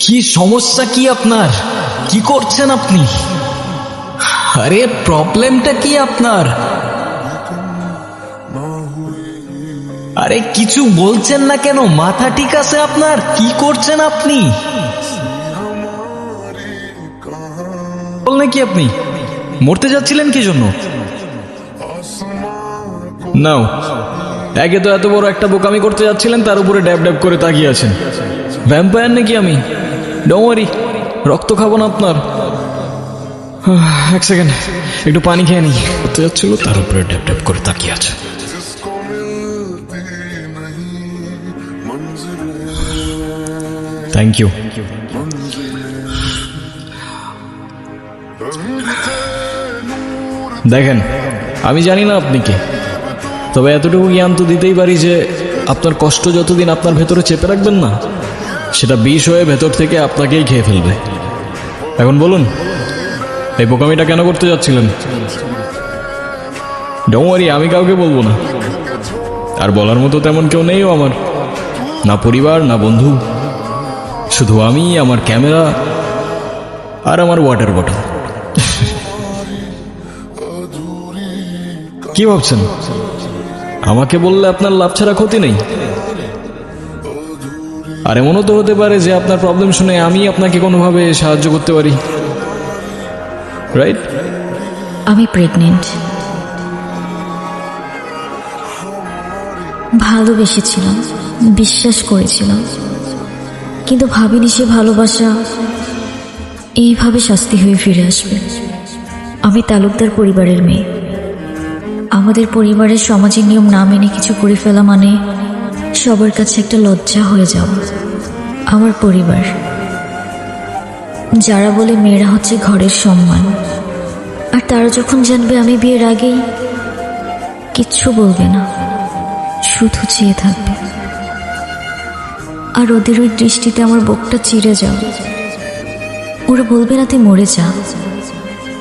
কি সমস্যা কি আপনার? কি করছেন আপনি? আরে প্রবলেমটা কি আপনার? আরে, কিছু বলছেন না কেন? মাথা ঠিক আছে আপনার? কি করছেন আপনি? বললেন কি আপনি? মরতে যাচ্ছিলেন কি জন্য? নাও। একে তো এত বড় একটা বোকামি করতে যাচ্ছিলেন তার উপরে ড্যাব ড্যাব করে তাকিয়ে আছেন। ভ্যাম্পায়ার নাকি আমি? ডোমারি রক্ত খাব না আপনার। এক সেকেন্ড একটু পানি খেয়ে নিই। করতে যাচ্ছিল তার উপরে ড্যাব ড্যাব করে তাকিয়ে আছে। থ্যাংক ইউ দেখেন আমি জানি না আপনি কি। তবে এতটুকু জ্ঞান তো দিতেই পারি যে আপনার কষ্ট যতদিন আপনার ভেতরে চেপে রাখবেন না, সেটা বিষ হয়ে ভেতর থেকে আপনাকেই খেয়ে ফেলবে। এখন বলুন, এই বোকামিটা কেন করতে যাচ্ছিলেন? ডোমারি আমি কাউকে বলব না। আর বলার মতো তেমন কেউ নেইও আমার। না পরিবার, না বন্ধু। শুধু আমি, আমার ক্যামেরা আর আমার ওয়াটার বটল কি ভাবছেন? আমাকে বললে আপনার লাভ ছাড়া ক্ষতি নেই। আর এমনও তো হতে পারে যে আপনার প্রবলেম শুনে আমি আপনাকে কোনোভাবে সাহায্য করতে পারি। রাইট আমি প্রেগনেন্ট ভালোবেসেছিলাম, বিশ্বাস করেছিলাম। কিন্তু ভাবিনি সে ভালোবাসা এইভাবে শাস্তি হয়ে ফিরে আসবে। আমি তালুকদার পরিবারের মেয়ে। আমাদের পরিবারের সমাজের নিয়ম না মেনে কিছু করে ফেলা মানে সবার কাছে একটা লজ্জা হয়ে যাওয়া। আমার পরিবার। যারা বলে মেয়েরা হচ্ছে ঘরের সম্মান। আর তারা যখন জানবে আমি বিয়ের আগেই কিচ্ছু বলবে না, শুধু চেয়ে থাকবে। আর ওদের ওই দৃষ্টিতে আমার বুকটা চিড়ে যাও ওরা বলবে না তুই মরে যা,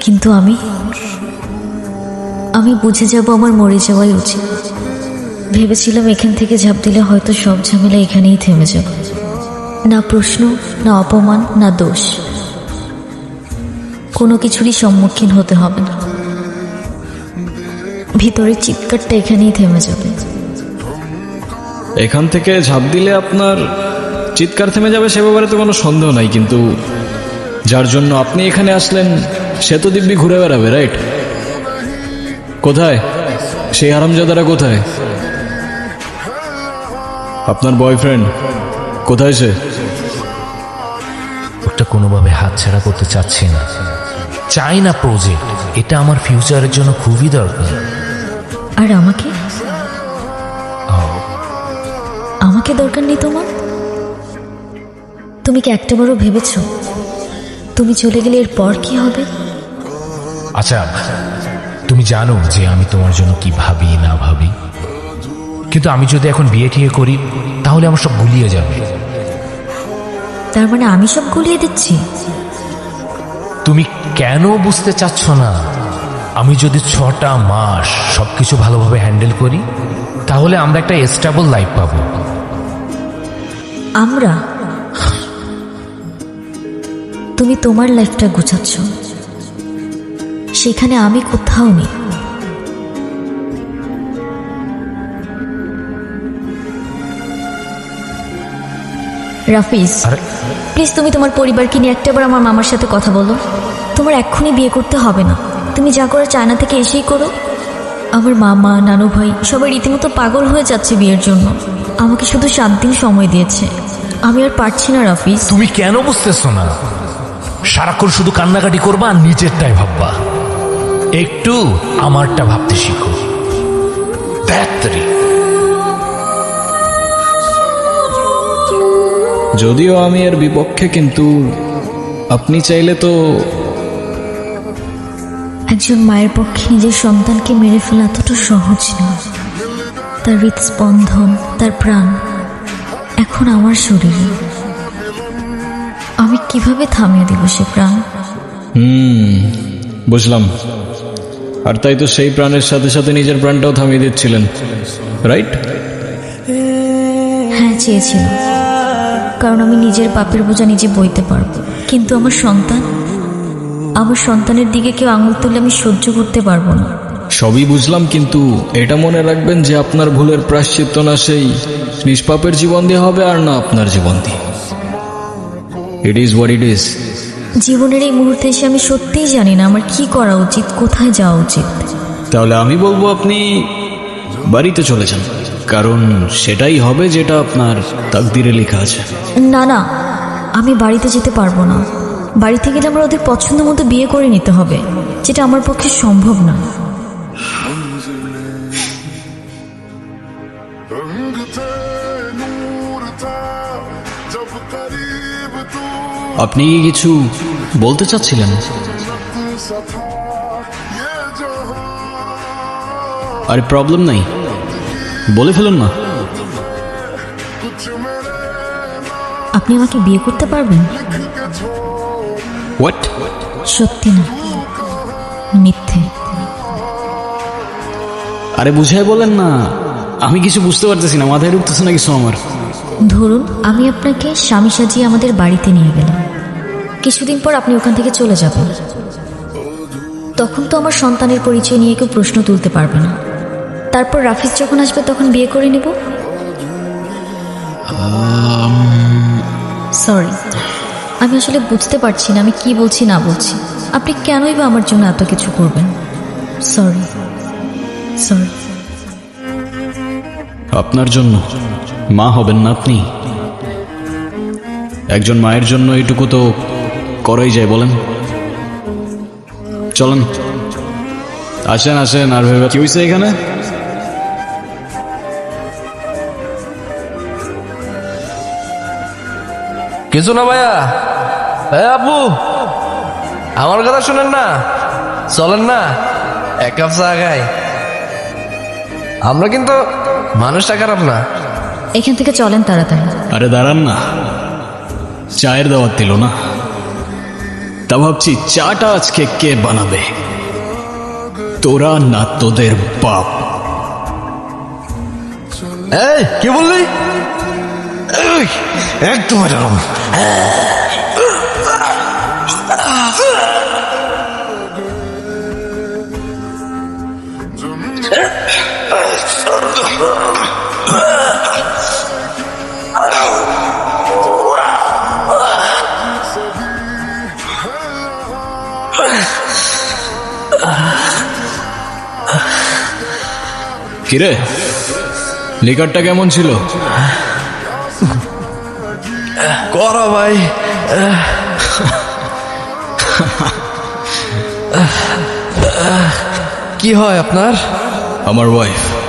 কিন্তু আমি আমি বুঝে যাব আমার মরে যাওয়াই উচিত। ভেবেছিলাম এখান থেকে ঝাঁপ দিলে হয়তো সব ঝামেলা এখানেই থেমে যাবে। না প্রশ্ন, না অপমান, না দোষ। কোনো কিছুরই সম্মুখীন হতে হবে না। ভিতরের চিৎকারটা এখানেই থেমে যাবে। এখান থেকে ঝাঁপ দিলে আপনার চিৎকার থেমে যাবে সে ব্যাপারে তো কোনো সন্দেহ নাই, কিন্তু যার জন্য আপনি এখানে আসলেন, সে তো দিব্যি ঘুরে বেড়াবে রাইট কোথায়? সেই হারামজাদারা কোথায়? আপনার বয়ফ্রেন্ড কোথায় সে? ওটা কোনোভাবে হাতছাড়া করতে চাচ্ছি না। চাই না প্রজেক্ট এটা আমার ফিউচারের জন্য খুবই দরকার। আর আমাকে? আমাকে দরকার নেই তোমার? তুমি কি একটাবারও ভেবেছ? তুমি চলে গেলে এরপর কি হবে? আচ্ছা তুমি জানো যে আমি তোমার জন্য কি ভাবি না ভাবি। কিন্তু আমি যদি এখন বিয়ে টিয়ে করি তাহলে আমার সব গুলিয়ে যাবে। তার মানে আমি সব গুলিয়ে দিচ্ছি? তুমি কেন বুঝতে চাচ্ছ না? আমি যদি ছটা মাস সবকিছু ভালোভাবে হ্যান্ডেল করি তাহলে আমরা একটা স্টেবল লাইফ পাবো। আমরা? তুমি তোমার লাইফটা গুছাচ্ছ। সেখানে আমি কোথাও নেই। রাফিজ প্লিজ তুমি তোমার পরিবারকে নিয়ে একটাবার আমার মামার সাথে কথা বলো। তোমার এক্ষুনি বিয়ে করতে হবে না। তুমি যা করো চায়না থেকে এসেই করো। আমার মামা নানু ভাই সবাই রীতিমতো পাগল হয়ে যাচ্ছে বিয়ের জন্য। আমাকে শুধু সাত দিন সময় দিয়েছে। আমি আর পারছি না রাফিজ। তুমি কেন বুঝতেছো না? সারাক্ষণ শুধু কান্নাকাটি করবা আর নিজেরটাই ভাববা। একটু আমারটা ভাবতে শিখো। ব্যাটারি। যদিও আমি এর বিপক্ষে কিন্তু আপনি চাইলে তো একজন মায়ের পক্ষে নিজের সন্তানকে মেরে ফেলা এতটা সহজ না তার হৃদস্পন্দন তার প্রাণ এখন আমার শরীরে। আমি কীভাবে থামিয়ে দেব সে প্রাণ? হুম বুঝলাম। আর তাই তো সেই প্রাণের সাথে সাথে নিজের প্রাণটাও থামিয়ে দিচ্ছিলেন। রাইট হ্যাঁ চেয়েছিলাম। কারণ আমি নিজের পাপের বোঝা নিজে বইতে পারব। কিন্তু আমার সন্তান আমার সন্তানের দিকে কেউ আঙুল তুললে আমি সহ্য করতে পারব না। সবই বুঝলাম কিন্তু এটা মনে রাখবেন যে আপনার ভুলের প্রাশ্চিত্য না সেই নিষ্পাপের জীবন দিয়ে হবে আর না আপনার জীবন দিয়ে। It is what it is জীবনের এই মুহূর্তে এসে আমি সত্যিই জানি না আমার কি করা উচিত কোথায় যাওয়া উচিত। তাহলে আমি বলব আপনি বাড়িতে চলে যান কারণ সেটাই হবে যেটা আপনার তাকদিরে লেখা আছে। না না আমি বাড়িতে যেতে পারব না। বাড়িতে গেলে আমার ওদের পছন্দ মতো বিয়ে করে নিতে হবে যেটা আমার পক্ষে সম্ভব না। আপনি কিছু বলতে চাচ্ছিলেন? আরে প্রবলেম নাই। বলে ফেলুন না। আপনি আমাকে বিয়ে করতে পারবেন? হোয়াট সত্যি না। মিথ্যে। আরে বুঝাই বলেন না। আমি কিছু বুঝতে পারতেছি না। মাথায় ঢুকতেছে না কিছু আমার? ধরুন, আমি আপনাকে স্বামী সাজিয়ে আমাদের বাড়িতে নিয়ে গেলাম। কিছুদিন পর আপনি ওখান থেকে চলে যাবেন। তখন তো আমার সন্তানের পরিচয় নিয়ে কেউ প্রশ্ন তুলতে পারবে না। তারপর রাফিজ যখন আসবে, তখন বিয়ে করে নেব। সরি, আমি আসলে বুঝতে পারছি না, আমি কি বলছি, না বলছি। আপনি কেনই বা আমার জন্য এত কিছু করবেন? Sorry sorry. আপনার জন্য। মা হবেন না আপনি। একজন মায়ের জন্য এইটুকু তো করাই যায়, বলেন। চলেন। আসেন আসেন, আর ভেবে কি হয়েছে এখানে? কিছু না ভাইয়া। এ আপু, আমার কথা শুনেন না। চলেন না, এক কাপ চা খাই। আমরা কিন্তু মানুষটা খারাপ না? এখান থেকে চলেন তাড়াতাড়ি। আরে দাঁড়ান না। চায়ের দাওয়াত দিল না। তা ভাবছি চাটা আজকে কে বানাবে? তোরা না তোদের বাপ। এই কি বললি? একদম এরকম। কিরে? লিকারটা কেমন ছিল? করো ভাই। কি হয় আপনার? আমার ওয়াইফ